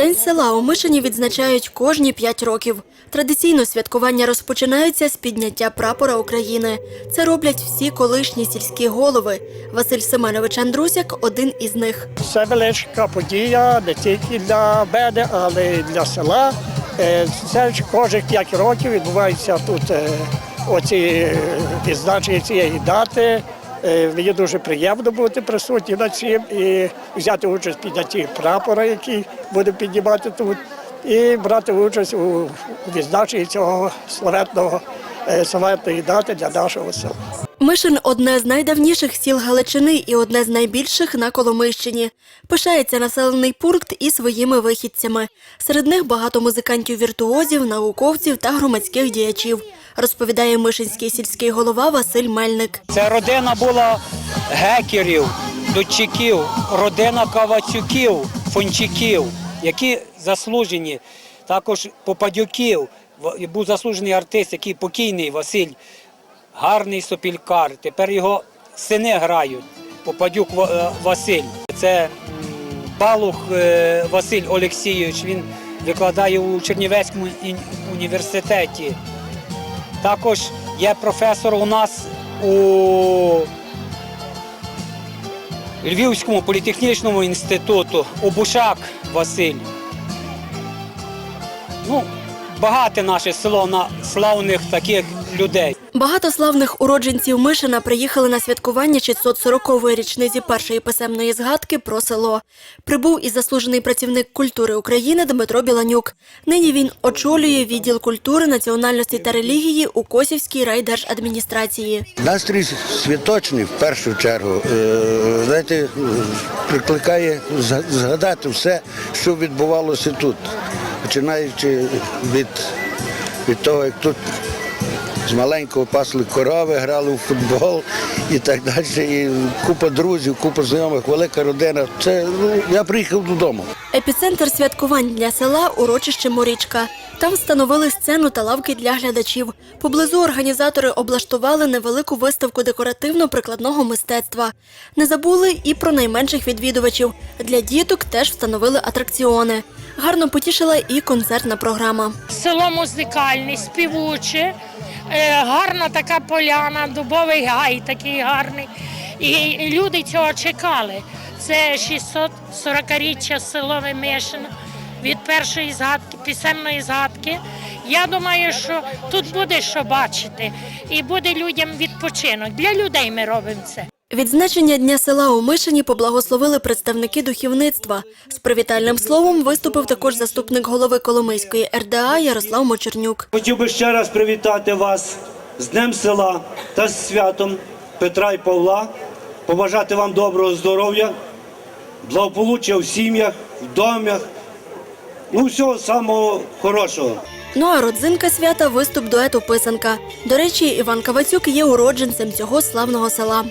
День села у Мишині відзначають кожні п'ять років. Традиційно святкування розпочинаються з підняття прапора України. Це роблять всі колишні сільські голови. Василь Семенович Андрусяк один із них. Це велика подія не тільки для мене, але й для села. Е, Це кожних 5 років відбувається тут е, оці е, відзначення цієї дати. Е, Мені дуже приємно бути присутні на цим і взяти участь в піднятті прапора, який буде піднімати тут, і брати участь у відзначенні цього славетного е, славетної дати для нашого села. Мишин одне з найдавніших сіл Галичини і одне з найбільших на Коломийщині. Пишається населений пункт і своїми вихідцями. Серед них багато музикантів-віртуозів, науковців та громадських діячів, розповідає мишинський сільський голова Василь Мельник. Це родина була гекерів, дудчиків, родина кавацюків, фончиків, які заслужені, також попадюків. Був заслужений артист, який покійний Василь, гарний сопількар. Тепер його сини грають. Попадюк е, Василь. Це Балух е, Василь Олексійович. Він викладає у Чернівецькому університеті. Також є професор у нас у Львівському політехнічному інституту Обушак Василь. Ну, багате наше село на славних таких людей. Багато славних уродженців Мишина приїхали на святкування 640-ї річниці першої писемної згадки про село. Прибув і заслужений працівник культури України Дмитро Біланюк. Нині він очолює відділ культури, національності та релігії у Косівській райдержадміністрації. Настрій святочний в першу чергу. Е, Знаєте, прикликає зга- згадати все, що відбувалося тут, починаючи від, від того, як тут з маленького пасли корови, грали у футбол і так далі. І купа друзів, купа знайомих, велика родина. Це ну, я приїхав додому. Епіцентр святкувань для села урочище Морічка. Там встановили сцену та лавки для глядачів. Поблизу організатори облаштували невелику виставку декоративно-прикладного мистецтва. Не забули і про найменших відвідувачів. Для діток теж встановили атракціони. Гарно потішила і концертна програма. село музикальне, співуче, е, гарна така поляна, дубовий гай такий гарний. І, люди цього чекали. Це 640-річчя село Вимишино від першої згадки, пісенної згадки. Я думаю, що тут буде що бачити, і буде людям відпочинок. Для людей ми робимо це. Відзначення Дня села у Мишині поблагословили представники духовництва. З привітальним словом виступив також заступник голови Коломийської РДА Ярослав Мочернюк. Хотів би ще раз привітати вас з Днем села та з святом Петра і Павла, побажати вам доброго здоров'я, благополуччя в сім'ях, в домах, ну всього самого хорошого. Ну а родзинка свята виступ дуету писанка. До речі, Іван Кавацюк є уродженцем цього славного села.